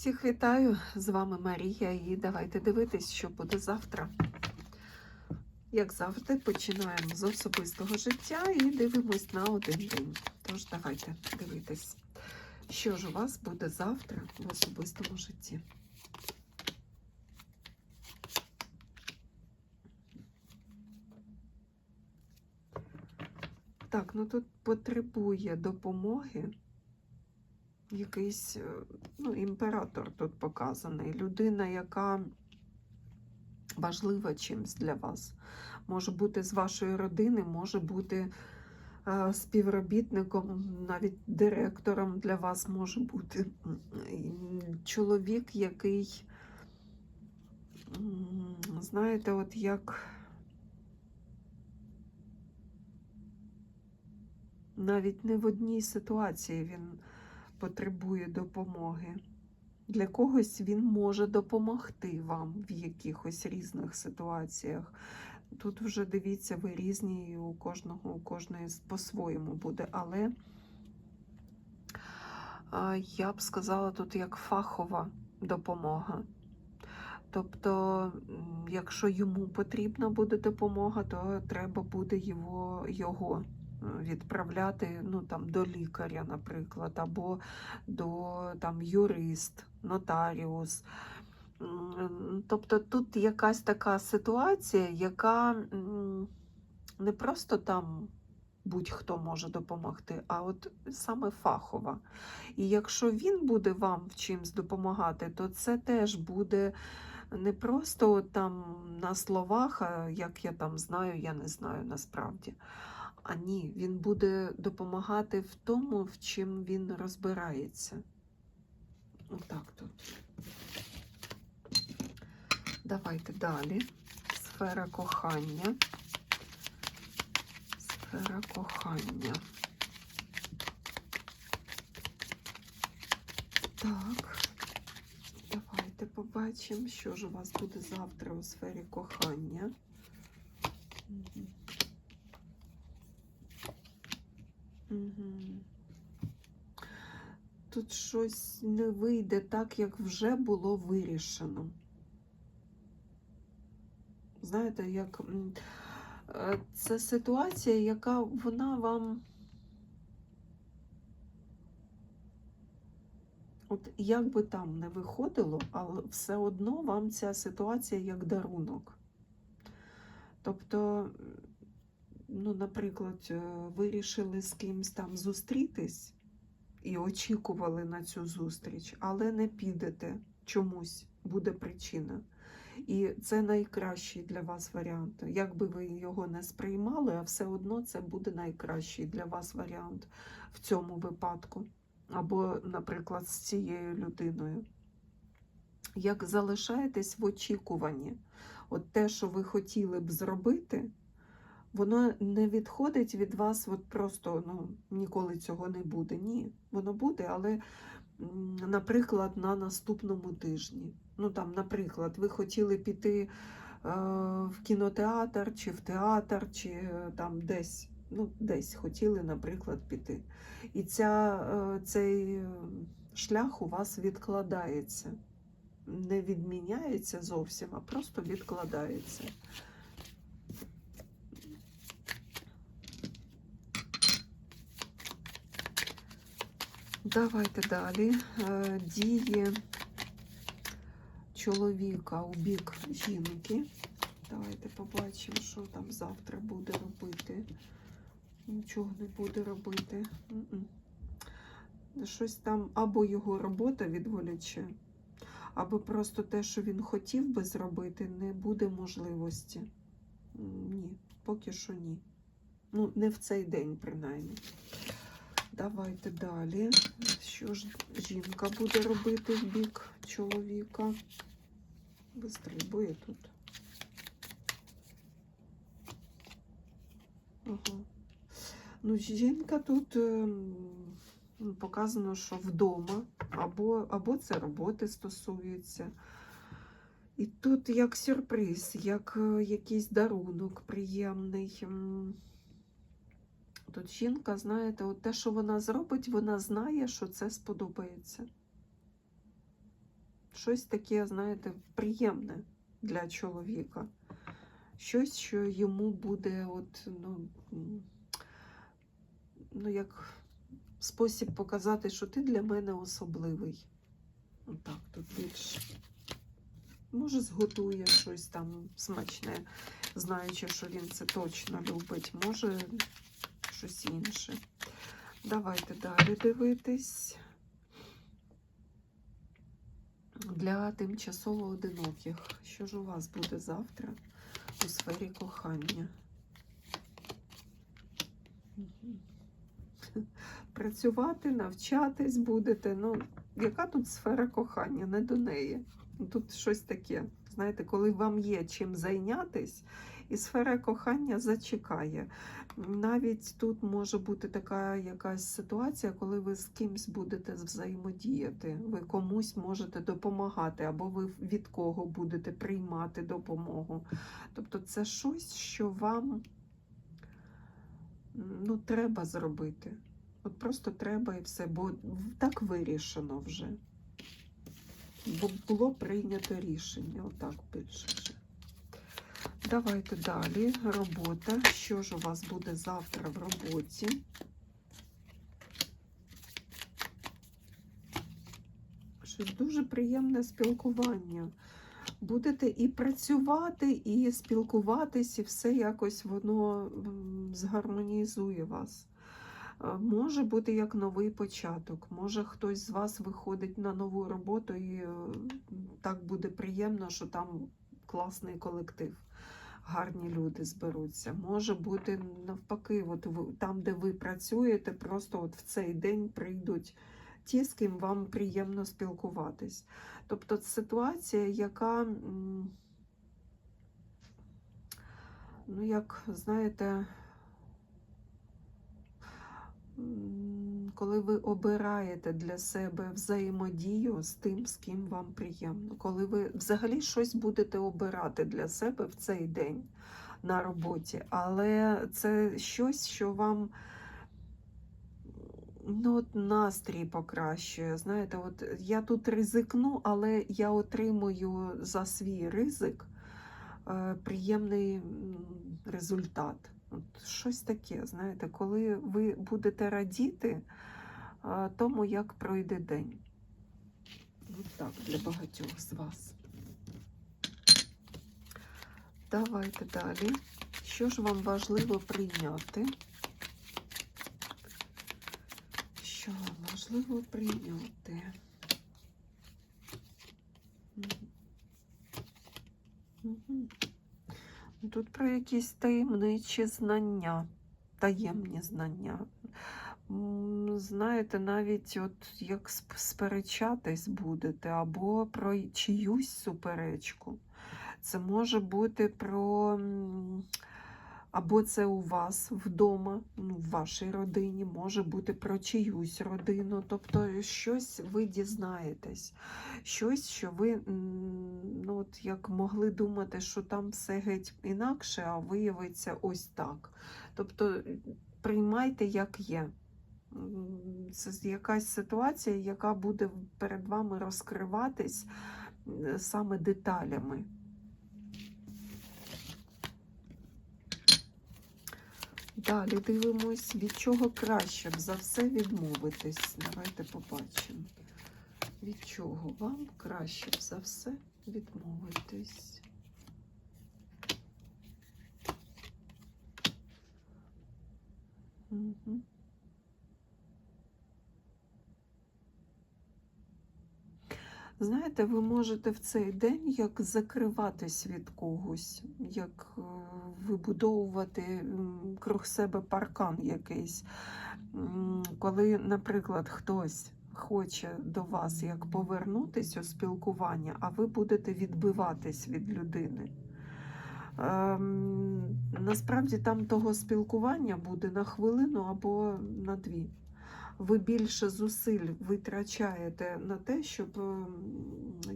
Всіх вітаю! З вами Марія, і давайте дивитись, що буде завтра. Як завжди, починаємо з особистого життя і дивимось на один день. Тож давайте дивитись, що ж у вас буде завтра в особистому житті. Так, ну тут потребує допомоги якийсь е, ну, імператор тут показаний. Людина, яка важлива чимсь для вас. Може бути з вашої родини, може бути е, співробітником, навіть директором для вас може бути чоловік, який, знаєте, от як. Навіть не в одній ситуації він потребує допомоги. Для когось він може допомогти вам в якихось різних ситуаціях. Тут вже дивіться, ви різні, і у кожного, у кожної по-своєму буде. Але я б сказала, тут як фахова допомога. Тобто, якщо йому потрібна буде допомога, то треба буде його, його відправляти ну, там, до лікаря, наприклад, або до там, юрист, нотаріус. Тобто тут якась така ситуація, яка не просто там будь-хто може допомогти, а от саме фахова. І якщо він буде вам в чимсь допомагати, то це теж буде не просто там на словах, а як я там знаю, я не знаю насправді. А ні, він буде допомагати в тому, в чим він розбирається. Отак тут. Давайте далі. Сфера кохання. Сфера кохання. Так. Давайте побачимо, що ж у вас буде завтра у сфері кохання. Тут щось не вийде так, як вже було вирішено. Знаєте, як е, це ситуація, яка вона вам. От як би там не виходило, але все одно вам ця ситуація як дарунок. Тобто, ну, наприклад, е, вирішили з кимось там зустрітись і очікували на цю зустріч, але не підете чомусь, буде причина. І це найкращий для вас варіант. Як би ви його не сприймали, а все одно це буде найкращий для вас варіант в цьому випадку. Або, наприклад, з цією людиною. Як залишаєтесь в очікуванні, от те, що ви хотіли б зробити, воно не відходить від вас, от просто ну, ніколи цього не буде. Ні, воно буде, але, наприклад, на наступному тижні. Ну, там, наприклад, ви хотіли піти е, в кінотеатр, чи в театр, чи е, там десь, ну, десь хотіли, наприклад, піти. І ця, е, цей шлях у вас відкладається. Не відміняється зовсім, а просто відкладається. Давайте далі. Е, Дії чоловіка у бік жінки. Давайте побачимо, що там завтра буде робити. Нічого не буде робити. Щось там або його робота відволіче, або просто те, що він хотів би зробити, не буде можливості. Ні, поки що ні. Ну, не в цей день, принаймні. Давайте далі. Що ж жінка буде робити в бік чоловіка? Вистрибує тут. Ага. Ну, жінка тут ем, ну, показано, що вдома, або, або це роботи стосується. І тут як сюрприз, як е, якийсь дарунок приємний. Тут жінка, знаєте, от те, що вона зробить, вона знає, що це сподобається. щось таке, знаєте, приємне для чоловіка. Щось, що йому буде, от, ну, ну як спосіб показати, що ти для мене особливий. Отак, тут більш. Може, зготує щось там смачне, знаючи, що він це точно любить. Може, щось інше. Давайте далі дивитись. Для тимчасово одиноких. Що ж у вас буде завтра у сфері кохання? Працювати, навчатись будете. Ну, яка тут сфера кохання? Не до неї. Тут щось таке. Знаєте, коли вам є чим зайнятись, і сфера кохання зачекає. Навіть тут може бути така якась ситуація, коли ви з кимсь будете взаємодіяти. Ви комусь можете допомагати, або ви від кого будете приймати допомогу. Тобто це щось, що вам ну, треба зробити. От просто треба і все, бо так вирішено вже. Було прийнято рішення, отак більше. Давайте далі. Робота. Що ж у вас буде завтра в роботі? Щось дуже приємне спілкування. Будете і працювати, і спілкуватись, і все якось воно згармонізує вас. Може бути як новий початок. Може хтось з вас виходить на нову роботу і е, так буде приємно, що там класний колектив, гарні люди зберуться. Може бути навпаки, от там, де ви працюєте, просто от в цей день прийдуть ті, з ким вам приємно спілкуватись. Тобто ситуація, яка, ну як знаєте, коли ви обираєте для себе взаємодію з тим, з ким вам приємно, коли ви взагалі щось будете обирати для себе в цей день на роботі, але це щось, що вам ну, от настрій покращує. Знаєте, от я тут ризикну, але я отримую за свій ризик е, приємний результат. От щось таке, знаєте, коли ви будете радіти тому, як пройде день. От так для багатьох з вас. Давайте далі. Що ж вам важливо прийняти? Що вам важливо прийняти? Мгм. Тут про якісь таємничі знання, таємні знання. Знаєте, навіть от як сперечатись будете, або про чиюсь суперечку. Це може бути про або це у вас вдома, ну, в вашій родині, може бути про чиюсь родину. Тобто щось ви дізнаєтесь, щось, що ви ну, от як могли думати, що там все геть інакше, а виявиться ось так. Тобто приймайте, як є. Це якась ситуація, яка буде перед вами розкриватись саме деталями. Далі дивимось, від чого краще б за все відмовитись. Давайте побачимо. Від чого вам краще б за все відмовитись? Угу. Знаєте, ви можете в цей день як закриватись від когось, як е, вибудовувати круг себе паркан якийсь. Коли, наприклад, хтось хоче до вас як повернутись у спілкування, а ви будете відбиватись від людини. Ем, насправді там того спілкування буде на хвилину або на дві ви більше зусиль витрачаєте на те, щоб ем,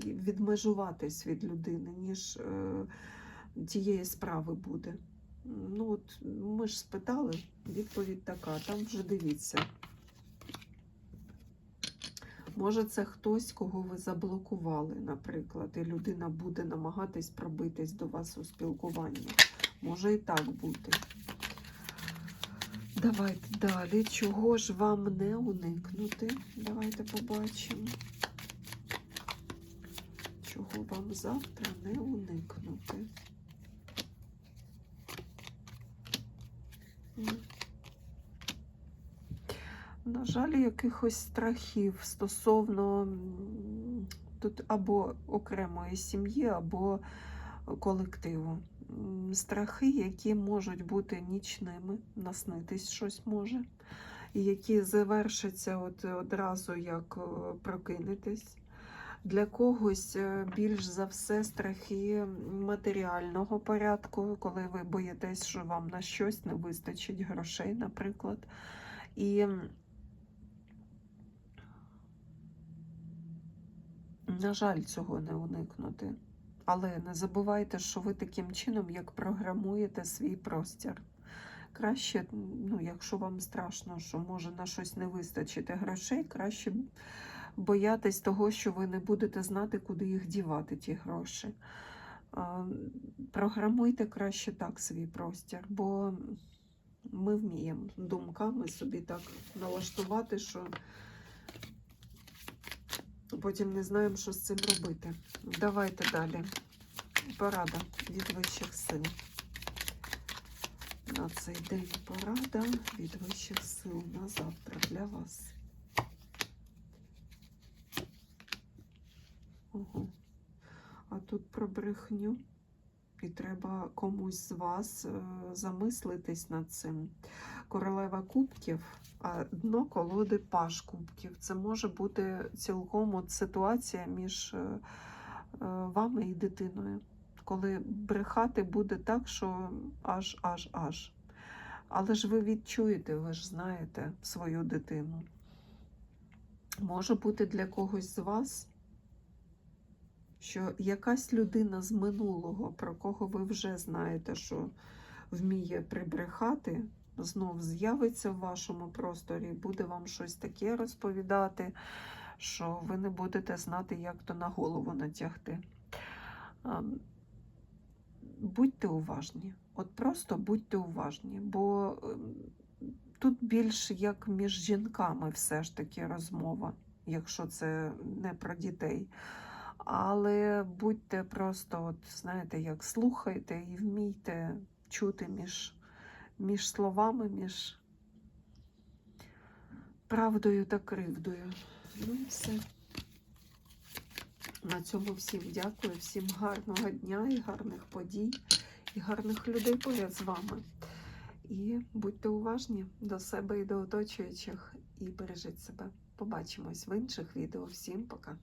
відмежуватись від людини, ніж е, тієї справи буде. Ну от ми ж спитали, відповідь така, там вже дивіться. Може, це хтось, кого ви заблокували, наприклад, і людина буде намагатись пробитись до вас у спілкуванні. Може і так бути. Давайте далі. Чого ж вам не уникнути? Давайте побачимо. Чого вам завтра не уникнути? На жаль, якихось страхів стосовно тут або окремої сім'ї, або колективу. Страхи, які можуть бути нічними, наснитись щось може, і які завершаться от одразу, як е, прокинетесь. Для когось е, більш за все страхи матеріального порядку, коли ви боїтесь, що вам на щось не вистачить грошей, наприклад. І на жаль, цього не уникнути. Але не забувайте, що ви таким чином, як програмуєте свій простір. Краще, ну, якщо вам страшно, що може на щось не вистачити грошей, краще боятись того, що ви не будете знати, куди їх дівати, ті гроші. Програмуйте краще так свій простір, бо ми вміємо думками собі так налаштувати, що потім не знаємо, що з цим робити. Давайте далі. Порада від вищих сил. На цей день порада від вищих сил на завтра для вас. Ого. А тут про брехню. І треба комусь з вас е, замислитись над цим. Королева кубків, а дно колоди паш кубків. Це може бути цілком от ситуація між е, е, вами і дитиною. Коли брехати буде так, що аж, аж, аж. Але ж ви відчуєте, ви ж знаєте свою дитину. Може бути для когось з вас що якась людина з минулого, про кого ви вже знаєте, що вміє прибрехати, знов з'явиться в вашому просторі, буде вам щось таке розповідати, що ви не будете знати, як то на голову натягти. Будьте уважні, от просто будьте уважні, бо ем, тут більш як між жінками все ж таки розмова, якщо це не про дітей. Але будьте просто, от, знаєте, як слухайте і вмійте чути між, між словами, між правдою та кривдою. Ну і все. На цьому всім дякую, всім гарного дня і гарних подій, і гарних людей поряд з вами. І будьте уважні до себе і до оточуючих, і бережіть себе. Побачимось в інших відео. Всім пока!